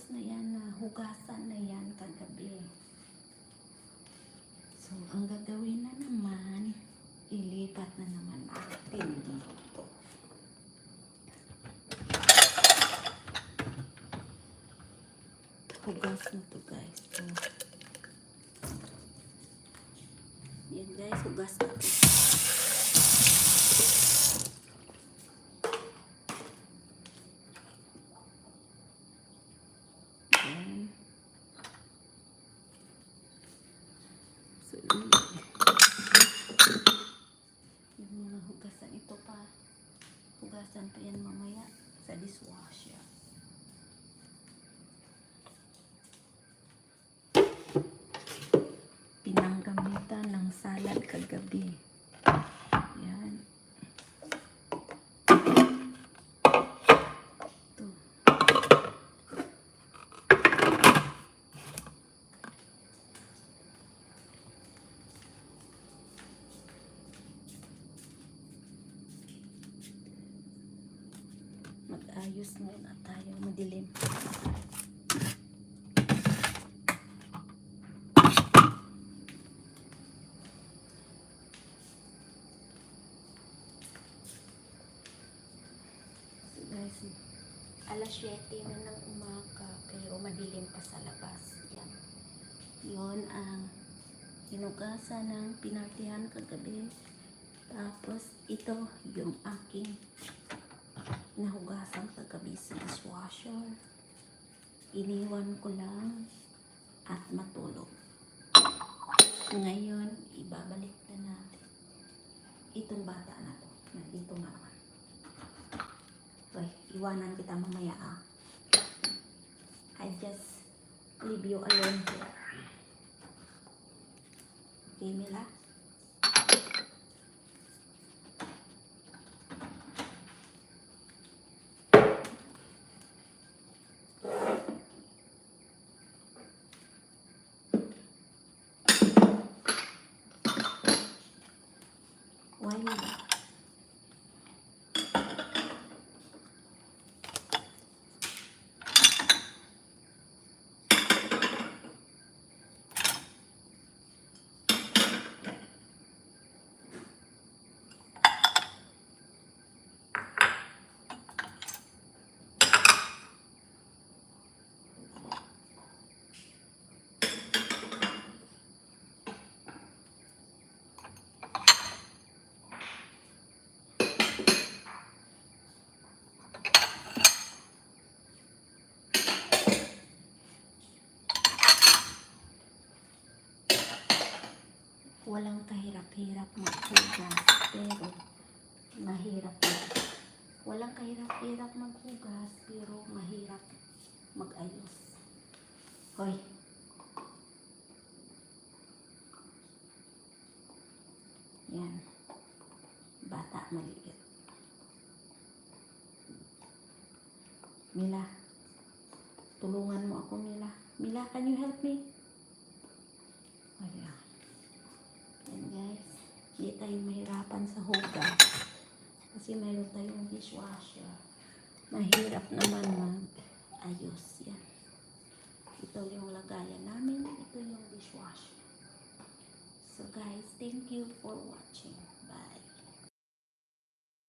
Tapos na yan na hugasan na yan kagabi. So, ang gagawin na naman, ilipat na naman natin dito. Hugas na to guys. So, yan guys, hugas na to. Yan. So, yun. yung mga hugasan ito pa. Hugasan pa yan mamaya sa dishwasher. Pinanggamitan ng salad kagabi. Yan. Ito. Mag-ayos muna tayo. Madilim. So alas 7 na ng umaga pero madilim pa sa labas. Yan. Yun ang hinugasan ng pinartihan kagabi. Tapos ito yung aking nahugasan kagabi sa dishwasher. Iniwan ko lang at matulog. Ngayon, ibabalik na natin. Itong bata na to. Nandito naman. Okay, iwanan kita mamaya ah. I just leave you alone here. Okay, Mila? Why Mila? Walang kahirap-hirap maghugas pero mahirap walang kahirap-hirap maghugas pero mahirap mag-ayos. Hoy. Yan. Bata maliit. Mila tulungan mo ako Mila. Mila can you help me Ayan. Yan guys. Hindi tayo hugas. Kasi mayroon tayong dishwasher. Mahirap naman mag-ayos yan. Ito yung lagayan namin. Ito yung dishwasher. So guys, thank you for watching.